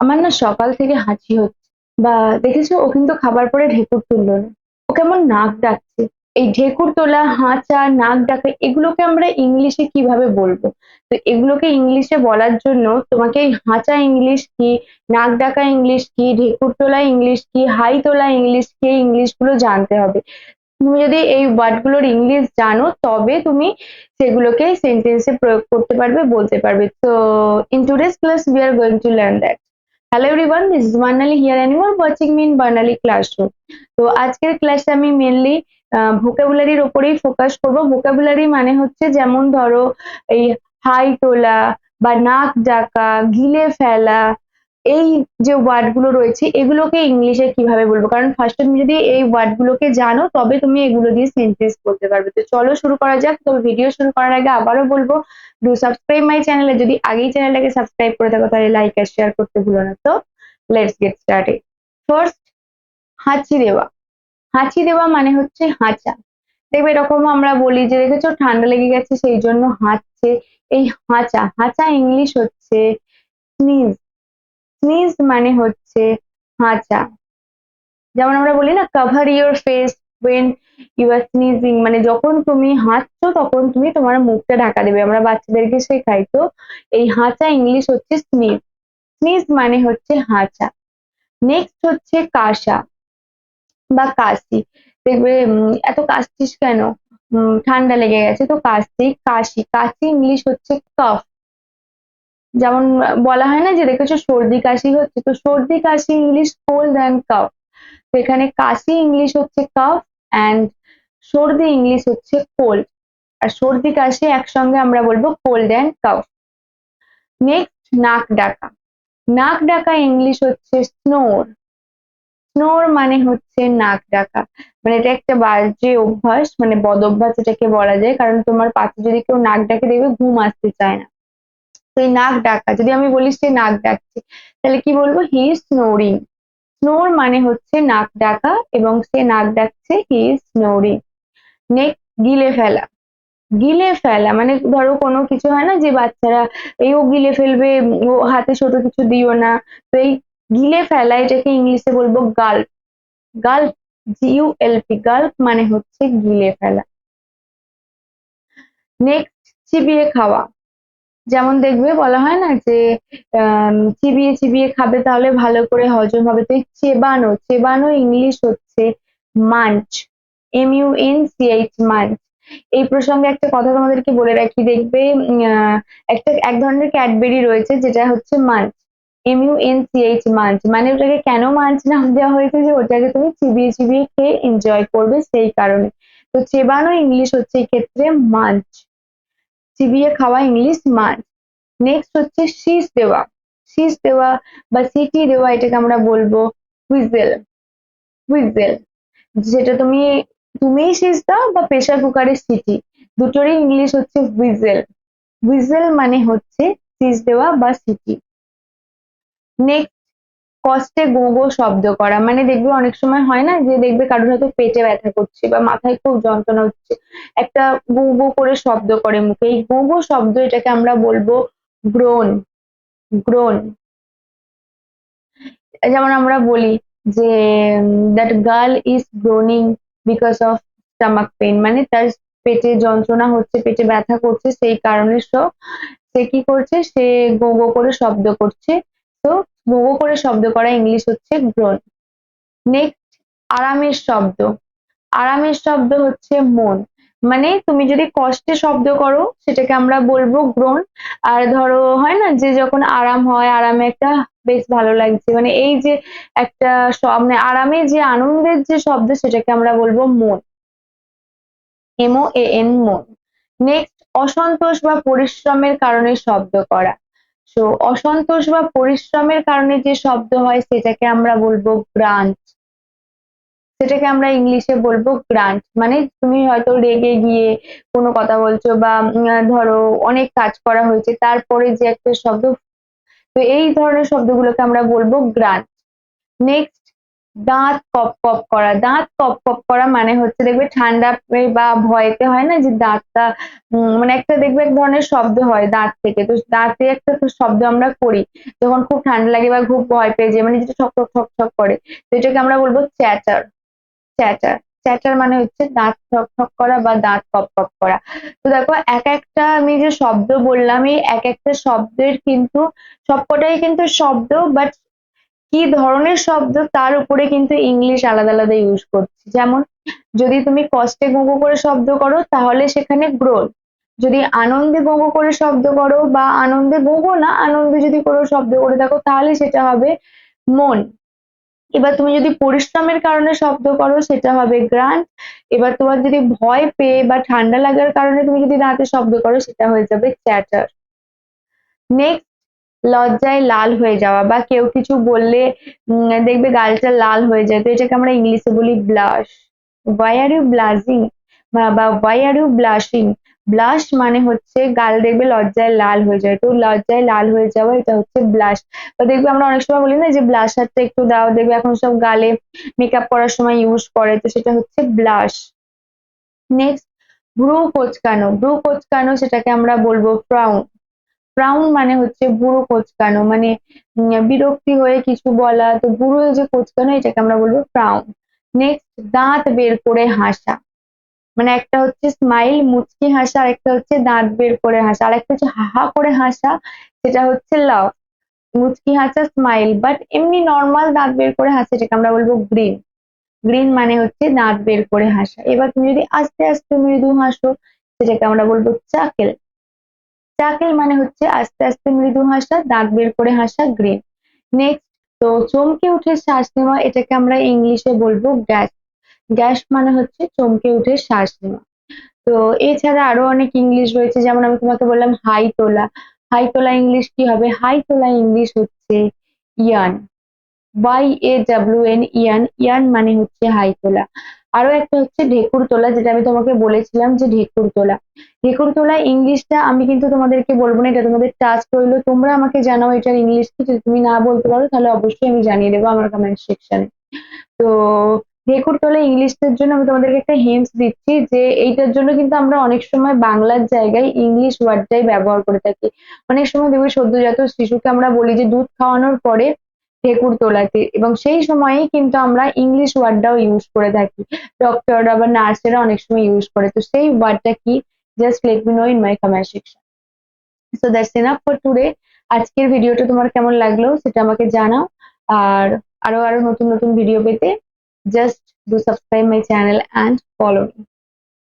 আমার না সকাল থেকে হাঁচি হচ্ছে। বা দেখেছ, ও কিন্তু খাবার পরে ঢেকুর তুললো না। ও কেমন নাক ডাকছে। এই ঢেকুর তোলা, হাঁচা, নাক ডাকা, এগুলোকে আমরা ইংলিশে কীভাবে বলব? তো এগুলোকে ইংলিশে বলার জন্য তোমাকে এই হাঁচা ইংলিশ কি, নাক ডাকা ইংলিশ কি, ঢেকুর তোলা ইংলিশ কি, হাই তোলা ইংলিশ কি ইংলিশগুলো জানতে হবে। তুমি যদি এই ওয়ার্ডগুলোর ইংলিশ জানো, তবে তুমি সেগুলোকে সেন্টেন্সে প্রয়োগ করতে পারবে, বলতে পারবে। তো in today's class we are going to learn that hello everyone this is Barnali here and you are watching mean Barnali classroom তো আজকের ক্লাসে আমি মেনলি ভোকাবুলারির ওপরেই ফোকাস করব। ভোকাবুলারি মানে হচ্ছে যেমন ধরো এই হাই তোলা বা নাক ডাকা, গিলে ফেলা এই যে ওয়ার্ডগুলো রয়েছে, এগুলোকে ইংলিশে কীভাবে বলব? কারণ ফার্স্ট তুমি যদি এই ওয়ার্ড গুলোকে জানো, তবে তুমি এগুলো দিয়ে সেন্টেন্স বলতে পারবে। তো চলো শুরু করা যাক। তো ভিডিও শুরু করার আগে আবারও বলব ডু সাবস্ক্রাইব মাই চ্যানেলে যদি আগেই চ্যানেলটাকে সাবস্ক্রাইব করে থাকো, তাহলে লাইক আর শেয়ার করতে ভুলো না। তো লেটস গেট স্টার্টেড ফার্স্ট হাঁচি দেওয়া। হাঁচি দেওয়া মানে হচ্ছে হাঁচা। দেখবে এরকম আমরা বলি যে, দেখেছ, ঠান্ডা লেগে গেছে, সেই জন্য হাঁচছে। এই হাঁচা হাঁচা ইংলিশ হচ্ছে স্নিজ স্নিজ মানে হচ্ছে হাঁচা। যেমন আমরা বলি না cover your face when you are sneezing মানে যখন তুমি হাঁচছো তখন তুমি তোমার মুখটা ঢাকা দেবে। আমরা বাচ্চাদেরকে শেখাই তো, এই হাঁচা ইংলিশ হচ্ছে স্নিজ স্নিজ মানে হচ্ছে হাঁচা। নেক্সট হচ্ছে কাশা বা কাশি। দেখবে এত কাশছিস কেন? ঠান্ডা লেগে গেছে তো কাশি কাশি। কাশি ইংলিশ হচ্ছে কফ যেমন বলা হয় না যে দেখেছ সর্দি কাশি হচ্ছে, তো সর্দি কাশি ইংলিশ কোল্ড অ্যান্ড কাফ। এখানে কাশি ইংলিশ হচ্ছে কাফ অ্যান্ড সর্দি ইংলিশ হচ্ছে কোল্ড। আর সর্দি কাশি একসঙ্গে আমরা বলব কোল্ড অ্যান্ড কাফ। নেক্সট, নাক ডাকা। নাক ডাকা ইংলিশ হচ্ছে স্নোর। স্নোর মানে হচ্ছে নাক ডাকা। মানে এটা একটা বাজে অভ্যাস মানে বদ অভ্যাস এটাকে বলা যায়, কারণ তোমার পাশে যদি কেউ নাক ডাকে দেখবে ঘুম আসতে চায় না। এই নাক ডাকা, যদি আমি বলি সে নাক ডাকছে, তাহলে কি বলব? হি ইজ স্নোরিং স্নোর মানে হচ্ছে নাক ডাকা এবং সে নাক ডাকছে হি ইজ স্নোরিং নেক্সট গিলে ফেলা। গিলে ফেলা মানে ধরো কোনো কিছু হয় না যে বাচ্চারা, এই ও গিলে ফেলবে, ও হাতে ছোট কিছু দিও না। তো এই গিলে ফেলা, এটাকে ইংলিশে বলব গাল্প। গাল্প জিউ এলপি গাল্প মানে হচ্ছে গিলে ফেলা। নেক্সট চিবিয়ে খাওয়া। যেমন দেখবে বলা হয় না যে চিবিয়ে চিবিয়ে খাবে তাহলে ভালো করে হজম হবে। তো চেবানো চেবানো ইংলিশ হচ্ছে munch M U N C H munch. এই প্রসঙ্গে একটা কথা তোমাদেরকে বলে রাখি, দেখবে একটা, এক ধরনের ক্যাডবেরি রয়েছে যেটা হচ্ছে munch M U N C H munch. মানে ওটাকে কেন মাঞ্চ নাম দেওয়া হয়েছে যে, ওটাকে তুমি চিবিয়ে চিবিয়ে খেয়ে এনজয় করবে সেই কারণে। তো চেবানো ইংলিশ হচ্ছে এই ক্ষেত্রে মাঞ্চ। চিবিয়ে খাওয়া ইংলিশ মাছ নেক্সট হচ্ছে শীষ দেওয়া। শীষ দেওয়া বা সিটি দেওয়া, এটাকে আমরা বলব হুইজেল হুইজেল যেটা তুমি, তুমিই শীষ দাও বা প্রেশার কুকারের সিটি দুটোরই ইংলিশ হচ্ছে হুইজেল হুইজেল মানে হচ্ছে শীষ দেওয়া বা সিটি নেক্সট কষ্টে গো গো শব্দ করা। মানে দেখবে অনেক সময় হয় না যে দেখবে কারোর হয়তো পেটে ব্যথা করছে বা মাথায় খুব যন্ত্রণা হচ্ছে। একটা গো গো করে শব্দ করে মুখে। এই গো গো শব্দ এটাকে আমরা বলব গ্রোন গ্রোন যেমন আমরা বলি যে that girl is groaning because of stomach pain মানে তার পেটে যন্ত্রণা হচ্ছে, পেটে ব্যথা করছে, সেই কারণে সে কি করছে? সে গো গো করে শব্দ করছে। তো গো করে শব্দ করা ইংলিশ হচ্ছে গ্রোন নেক্সট আরামের শব্দ। আরামের শব্দ হচ্ছে মন। মানে তুমি যদি কষ্টে শব্দ করো, সেটাকে আমরা বলব গ্রোন আর ধরো, হয় না যে যখন আরাম হয়, আরামে একটা বেশ ভালো লাগছে। মানে এই যে একটা মানে আরামে যে আনন্দের যে শব্দ, সেটাকে আমরা বলব moan. M O A N moan. Next অসন্তোষ বা পরিশ্রমের কারণে শব্দ করা। তো অসন্তোষ বা পরিশ্রমের কারণে যে শব্দ হয়, সেটাকে আমরা বলব গ্রান্ট। সেটাকে আমরা ইংলিশে বলব গ্রান্ট। মানে তুমি হয়তো রেগে গিয়ে কোনো কথা বলছো বা ধরো অনেক কাজ করা হয়েছে, তারপরে যে একটা শব্দ, তো এই ধরনের শব্দগুলোকে আমরা বলব গ্রান্ট। নেক্সট দাঁত কপ কপ করা। দাঁত কপ কপ করা মানে হচ্ছে দেখবে ঠান্ডা বা ভয়েতে হয় না যে দাঁতটা মানে একটা দেখবে এক ধরনের শব্দ হয় দাঁত থেকে। তো দাঁতে একটা শব্দ আমরা করি, যখন খুব ঠান্ডা লাগে বা খুব ভয় পেয়ে যায় মানে যেটা ঠক ঠক ঠক ঠক করে। তো এটাকে আমরা বলব চ্যাটার। চ্যাটার। চ্যাটার মানে হচ্ছে দাঁত ঠক ঠক করা বা দাঁত কপ কপ করা। তো দেখো, এক একটা আমি যে শব্দ বললাম, এই এক একটা শব্দের কিন্তু সবকটাই কিন্তু শব্দ বাট কি ধরনের শব্দ তার উপরে কিন্তু ইংলিশ আলাদা আলাদা ইউজ করছে। যেমন, যদি তুমি কষ্টে গোগো করে শব্দ করো, তাহলে সেখানে গ্রোল যদি আনন্দে গোগো করে শব্দ করো বা আনন্দে গোগো না, আনন্দে যদি কোনো শব্দ করে থাকো, তাহলে সেটা হবে মন। এবার তুমি যদি পরিশ্রমের কারণে শব্দ করো, সেটা হবে গ্রান্ট। এবার তোমার যদি ভয় পেয়ে বা ঠান্ডা লাগার কারণে তুমি যদি দাঁতে শব্দ করো, সেটা হয়ে যাবে চ্যাটার নেক্সট লজ্জায় লাল হয়ে যাওয়া বা কেউ কিছু বললে দেখবে গালটা লাল হয়ে যায়। তো এটাকে আমরা ইংলিশে বলি blush why are you blushing বা why are you blushing blush মানে হচ্ছে গাল দেখবে লজ্জায় লাল হয়ে যায়। তো লজ্জায় লাল হয়ে যাওয়া, এটা হচ্ছে ব্লাশ তো দেখবে আমরা অনেক সময় বলি না যে ব্লাশারটা একটু দাও। দেখবে এখন সব গালে মেকআপ করার সময় ইউজ করে, তো সেটা হচ্ছে ব্লাশ নেক্সট ভ্রু কোচকানো। ভ্রু কোচকানো, সেটাকে আমরা বলব ফ্রাউন ফ্রাউন মানে হচ্ছে বুড়ো কোচকানো মানে বিরক্তি হয়ে কিছু বলা। তো বুড়ো যে কোচকানো, এটাকে আমরা বলব ফ্রাউন নেক্সট দাঁত বের করে হাসা। মানে একটা হচ্ছে স্মাইল মুচকি হাসা আর একটা হচ্ছে দাঁত বের করে হাসা। আর একটা হচ্ছে হাহা করে হাসা, সেটা হচ্ছে লাভ মুচকি হাসা স্মাইল বাট এমনি নর্মাল দাঁত বের করে হাসা, এটাকে আমরা বলব গ্রিন গ্রিন মানে হচ্ছে দাঁত বের করে হাসা। এবার তুমি যদি আস্তে আস্তে মৃদু হাসো, সেটাকে আমরা বলব চাকেল। চাকেল মানে হচ্ছে আস্তে আস্তে মৃদু হাসা দাঁত বের করে হাসা গ্রিন নেক্সট তো চমকে উঠে শ্বাস নেওয়া, এটাকে আমরা ইংলিশে বলব গ্যাস। গ্যাস মানে হচ্ছে চমকে উঠে শ্বাস নেওয়া। তো এছাড়া আরও অনেক ইংলিশ রয়েছে, যেমন আমি তোমাকে বললাম হাই তোলা। হাই তোলা ইংলিশ কি হবে? হাই তোলা ইংলিশ হচ্ছে yawn. Y A W N yawn. Yawn মানে হচ্ছে হাই তোলা। আরও একটা হচ্ছে ঢেকুর তোলা, যেটা আমি তোমাকে বলেছিলাম যে ঢেকুর তোলা। ঢেকুর তোলা ইংলিশটা আমি কিন্তু তোমাদেরকে বলব না, এটা তোমাদের টাচ রইল। তোমরা আমাকে জানাও এটার ইংলিশ যদি তুমি না বলতে পারো, তাহলে অবশ্যই আমি জানিয়ে দেবো আমার কমেন্ট সেকশনে তো ঢেকুর তোলা ইংলিশটার জন্য আমি তোমাদেরকে একটা হিন্টস দিচ্ছি যে এইটার জন্য কিন্তু আমরা অনেক সময় বাংলার জায়গায় ইংলিশ ওয়ার্ডটাই ব্যবহার করে থাকি। অনেক সময় দেখবে সদ্যজাত শিশুকে আমরা বলি যে দুধ খাওয়ানোর পরে ঢেকুর তোলাতে। এবং সেই সময়েই কিন্তু আমরা ইংলিশ ওয়ার্ডটাও ইউজ করে থাকি। ডক্টর বা নার্সেরা অনেক সময় ইউজ করে। তো সেই ওয়ার্ডটা কি? Just let me know in my comment section so that's enough for today আজকের ভিডিওটা তোমার কেমন লাগল সেটা আমাকে জানাও। আর আরও আরও নতুন নতুন ভিডিও পেতে just do subscribe my channel and follow me